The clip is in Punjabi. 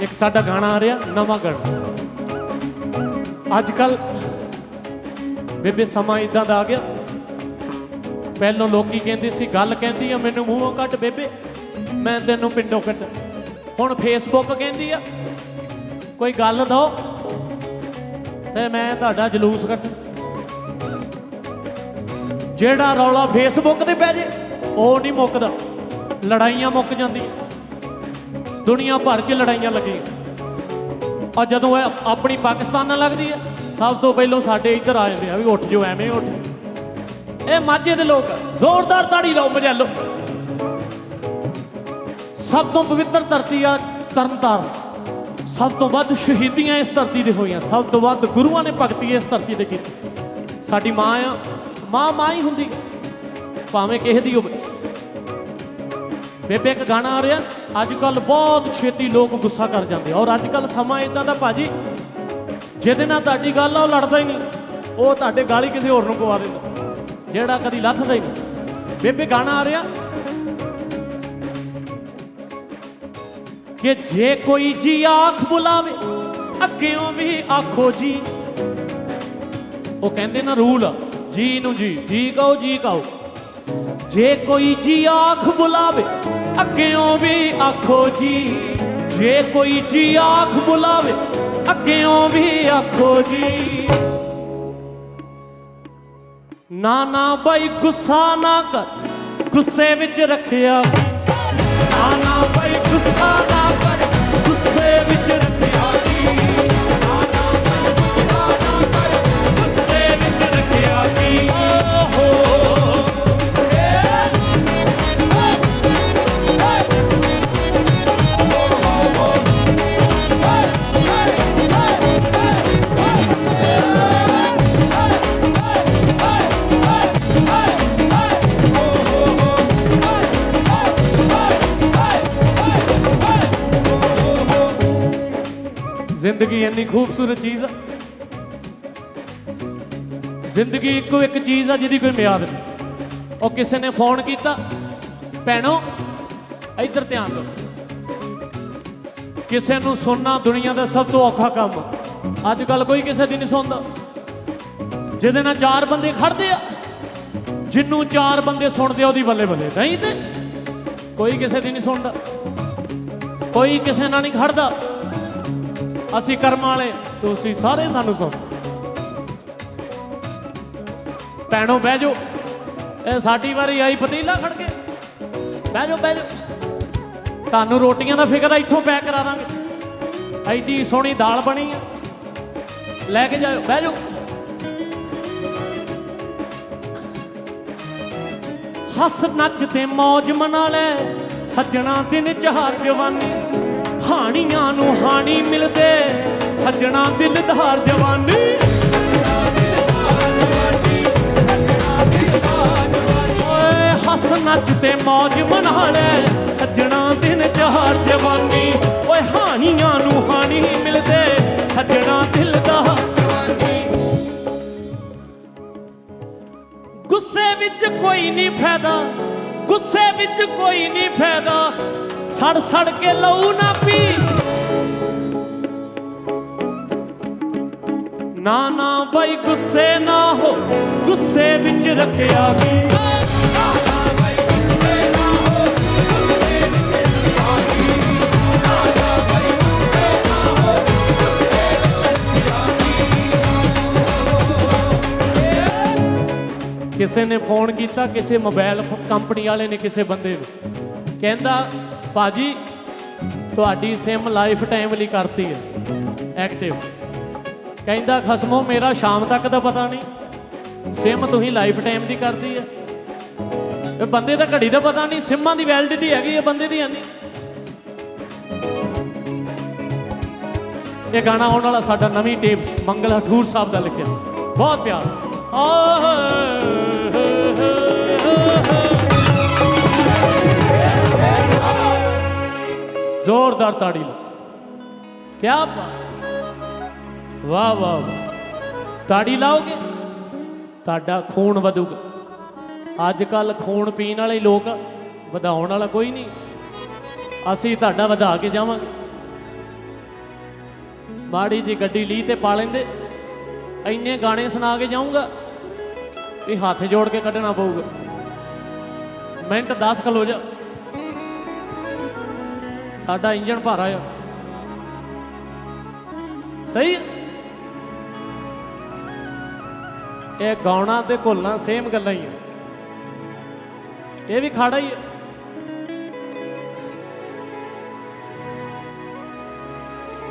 ਇੱਕ ਸਾਡਾ ਗਾਣਾ ਆ ਰਿਹਾ, ਨਵਾਂ ਗਾਣਾ। ਅੱਜ ਕੱਲ ਬੇਬੇ ਸਮਾਂ ਇਦਾਂ ਦਾ ਆ ਗਿਆ। ਪਹਿਲਾਂ ਲੋਕੀ ਕਹਿੰਦੇ ਸੀ, ਗੱਲ ਕਹਿੰਦੀ ਆ, ਮੈਨੂੰ ਮੂੰਹੋਂ ਕੱਢ ਬੇਬੇ, ਮੈਂ ਤੈਨੂੰ ਪਿੰਡੋਂ ਕੱਢ ਹੁਣ ਫੇਸਬੁੱਕ ਕਹਿੰਦੀ ਆ, ਕੋਈ ਗੱਲ ਦੋ, ਤੇ ਮੈਂ ਤੁਹਾਡਾ ਜਲੂਸ ਕੱਢ ਜਿਹੜਾ ਰੌਲਾ ਫੇਸਬੁੱਕ ਤੇ ਪੈ ਜੇ, ਉਹ ਨਹੀਂ ਮੁੱਕਦਾ। ਲੜਾਈਆਂ ਮੁੱਕ ਜਾਂਦੀਆਂ। ਦੁਨੀਆ ਭਰ 'ਚ ਲੜਾਈਆਂ ਲੱਗੀਆਂ। ਆ ਜਦੋਂ ਇਹ ਆਪਣੀ ਪਾਕਿਸਤਾਨ ਨਾਲ ਲੱਗਦੀ ਹੈ, ਸਭ ਤੋਂ ਪਹਿਲਾਂ ਸਾਡੇ ਇੱਧਰ ਆ ਜਾਂਦੇ ਆ ਵੀ ਉੱਠ ਜੋ ਐਵੇਂ ਉੱਠ ਇਹ ਮਾਝੇ ਦੇ ਲੋਕ ਜ਼ੋਰਦਾਰ ਤਾੜੀ ਲਾਓ, ਮਜੈਲੋ। ਸਭ ਤੋਂ ਪਵਿੱਤਰ ਧਰਤੀ ਆ ਤਰਨਤਾਰਨ। ਸਭ ਤੋਂ ਵੱਧ ਸ਼ਹੀਦੀਆਂ ਇਸ ਧਰਤੀ ਤੇ ਹੋਈਆਂ, ਸਭ ਤੋਂ ਵੱਧ ਗੁਰੂਆਂ ਨੇ ਭਗਤੀ ਇਸ ਧਰਤੀ ਤੇ ਕੀਤੀ। ਸਾਡੀ ਮਾਂ ਆ, ਮਾਂ ਮਾਂ ਹੀ ਹੁੰਦੀ, ਭਾਵੇਂ ਕਿਸੇ ਦੀ ਹੋਵੇ। ਬੇਬੇ, ਇੱਕ ਗਾਣਾ ਆ ਰਿਹਾ। ਅੱਜ ਕੱਲ ਬਹੁਤ ਛੇਤੀ ਲੋਕ ਗੁੱਸਾ ਕਰ ਜਾਂਦੇ ਆ। ਔਰ ਅੱਜ ਕੱਲ ਸਮਾਂ ਇਦਾਂ ਦਾ ਭਾਜੀ ਜਿਹਦੇ ਨਾਲ ਤੁਹਾਡੀ ਗੱਲ ਆ ਉਹ ਲੜਦਾ ਹੀ ਨਹੀਂ। ਉਹ ਤੁਹਾਡੇ ਗਾਲੀ ਕਿਸੇ ਹੋਰ ਨੂੰ ਪਵਾ ਦਿੰਦਾ। ਜਿਹੜਾ ਕਦੀ ਲੱਥਦਾ ਹੀ ਨਹੀਂ। ਬੇਬੇ ਗਾਣਾ ਆ ਰਿਹਾ? ਕਿ ਜੇ ਕੋਈ ਜੀ ਆਖ ਬੁਲਾਵੇ ਅੱਗਿਓਂ ਵੀ ਆਖੋ ਜੀ। ਉਹ ਕਹਿੰਦੇ ਨਾ ਰੂਲ ਆ, ਜੀ ਨੂੰ ਜੀ ਜੀ ਕਹੋ ਜੀ ਕਹੋ। ਜੇ ਕੋਈ ਜੀ ਆਖ ਬੁਲਾਵੇ ਅੱਗਿਓਂ ਵੀ ਆਖੋ ਜੀ, ਜੇ ਕੋਈ ਜੀ ਆਖ ਬੁਲਾਵੇ, ਅੱਗਿਓਂ ਵੀ ਆਖੋ ਜੀ। ਨਾ ਨਾ ਬਾਈ ਗੁੱਸਾ ਨਾ ਕਰ, ਗੁੱਸੇ ਵਿੱਚ ਰੱਖਿਆ। ਨਾ ਨਾ ਜ਼ਿੰਦਗੀ ਇੰਨੀ ਖੂਬਸੂਰਤ ਚੀਜ਼ ਆ। ਜ਼ਿੰਦਗੀ ਇੱਕੋ ਇੱਕ ਚੀਜ਼ ਆ ਜਿਹਦੀ ਕੋਈ ਮਿਆਦ ਨਹੀਂ। ਉਹ ਕਿਸੇ ਨੇ ਫੋਨ ਕੀਤਾ, ਭੈਣੋ, ਇੱਧਰ ਧਿਆਨ ਦਿਓ। ਕਿਸੇ ਨੂੰ ਸੁਣਨਾ ਦੁਨੀਆ ਦਾ ਸਭ ਤੋਂ ਔਖਾ ਕੰਮ ਅੱਜ ਕੱਲ ਕੋਈ ਕਿਸੇ ਦੀ ਨਹੀਂ ਸੁਣਦਾ। ਜਿਹਦੇ ਨਾਲ ਚਾਰ ਬੰਦੇ ਖੜਦੇ ਆ, ਜਿੰਨੂੰ ਚਾਰ ਬੰਦੇ ਸੁਣਦੇ ਆ, ਉਹਦੀ ਬੱਲੇ ਬੱਲੇ ਨਹੀਂ ਤੇ ਕੋਈ ਕਿਸੇ ਦੀ ਨਹੀਂ ਸੁਣਦਾ। ਕੋਈ ਕਿਸੇ ਨਾਲ ਨਹੀਂ ਖੜਦਾ। ਅਸੀਂ ਕਰਮਾਂ ਵਾਲੇ, ਤੁਸੀਂ ਸਾਰੇ ਸਾਨੂੰ ਸੁਣ। ਭੈਣੋ, ਬਹਿ ਜਾਓ। ਇਹ ਸਾਡੀ ਵਾਰੀ ਆਈ, ਪਤੀਲਾ ਖੜ ਕੇ। ਬਹਿ ਜਾਓ ਬਹਿ ਜਾਓ। ਤੁਹਾਨੂੰ ਰੋਟੀਆਂ ਦਾ ਫਿਕਰ ਆ, ਇੱਥੋਂ ਪੈਕ ਕਰਾ ਦਾਂਗੇ। ਐਡੀ ਸੋਹਣੀ ਦਾਲ ਬਣੀ ਆ। ਲੈ ਕੇ ਜਾਓ ਬਹਿ ਜਾਓ। ਹੱਸ ਨੱਚ ਤੇ ਮौज ਮਨਾ ਲੈ, ਸੱਜਣਾ ਦਿਨ ਚਾਰ ਜਵਾਨੀ। ਹਾਣੀਆਂ ਨੂੰ ਹਾਣੀ ਮਿਲਦੇ, ਸੱਜਣਾ ਦਿਲਦਾਰ ਜਵਾਨੀ। ਓਏ, ਹੱਸ ਨੱਚ ਤੇ ਮौज ਮਨਾ ਲੈ ਸੱਜਣਾ ਦਿਨ ਚਾਰ ਜਵਾਨੀ। ਓਏ, ਹਾਣੀਆਂ ਨੂੰ ਹਾਣੀ ਮਿਲਦੇ, ਸੱਜਣਾ ਦਿਲਦਾਰ ਗੁੱਸੇ ਵਿੱਚ ਕੋਈ ਨਹੀਂ ਫਾਇਦਾ, ਗੁੱਸੇ ਵਿੱਚ ਕੋਈ ਨਹੀਂ ਫਾਇਦਾ। ਸੜ ਸੜ ਕੇ ਲਊ ਨਾ ਪੀ। ਨਾ ਨਾ ਬਾਈ, ਗੁੱਸੇ ਨਾ ਹੋ, ਗੁੱਸੇ ਵਿੱਚ ਰੱਖਿਆ ਵੀ। ਕਿਸੇ ਨੇ ਫੋਨ ਕੀਤਾ, ਕਿਸੇ ਮੋਬਾਈਲ ਕੰਪਨੀ ਵਾਲੇ ਨੇ ਕਿਸੇ ਬੰਦੇ ਨੂੰ। ਕਹਿੰਦਾ ਭਾਜੀ, ਤੁਹਾਡੀ ਸਿਮ ਲਾਈਫ ਟਾਈਮ ਲਈ ਕਰਤੀ ਹੈ। ਐਕਟਿਵ ਕਹਿੰਦਾ, ਖਸਮੋ, ਮੇਰਾ ਸ਼ਾਮ ਤੱਕ ਦਾ ਪਤਾ ਨਹੀਂ। ਸਿਮ ਤੁਸੀਂ ਲਾਈਫ ਟਾਈਮ ਦੀ ਕਰਦੀ ਹੈ। ਇਹ ਬੰਦੇ ਦਾ ਘੜੀ ਦਾ ਪਤਾ ਨਹੀਂ, ਸਿਮਾਂ ਦੀ ਵੈਲਿਡਿਟੀ ਹੈਗੀ ਹੈ ਬੰਦੇ ਦੀ ਨਹੀਂ। ਇਹ ਗਾਣਾ ਆਉਣ ਵਾਲਾ ਸਾਡਾ ਨਵੀਂ ਟੇਪ 'ਚ ਮੰਗਲ ਹਠੂਰ ਸਾਹਿਬ ਦਾ ਲਿਖਿਆ। ਬਹੁਤ ਪਿਆਰ। ਜ਼ੋਰਦਾਰ ਤਾੜੀ ਲਾ ਕੀ ਬਾਤ ਵਾਹ ਵਾਹ ਵਾਹ ਤਾੜੀ ਲਾਓਗੇ ਤੁਹਾਡਾ ਖੂਨ ਵਧੂਗਾ ਅੱਜ ਕੱਲ ਖੂਨ ਪੀਣ ਵਾਲੇ ਲੋਕ ਵਧਾਉਣ ਵਾਲਾ ਕੋਈ ਨਹੀਂ ਅਸੀਂ ਤੁਹਾਡਾ ਵਧਾ ਕੇ ਜਾਵਾਂਗੇ ਮਾੜੀ ਜੀ ਗੱਡੀ ਲੀ ਤੇ ਪਾ ਲੈਂਦੇ ਇੰਨੇ ਗਾਣੇ ਸੁਣਾ ਕੇ ਜਾਊਂਗਾ ਵੀ ਹੱਥ ਜੋੜ ਕੇ ਕੱਢਣਾ ਪਊਗਾ ਮਿੰਟ 10 ਖਲੋ ਜਾ ਸਾਡਾ ਇੰਜਣ ਭਾਰਾ ਆ। ਸਹੀ? ਇਹ ਗਾਉਣਾ ਤੇ ਘੁਲਣਾ ਸੇਮ ਗੱਲਾਂ ਹੀ ਆ। ਇਹ ਵੀ ਖਾੜਾ ਹੀ ਹੈ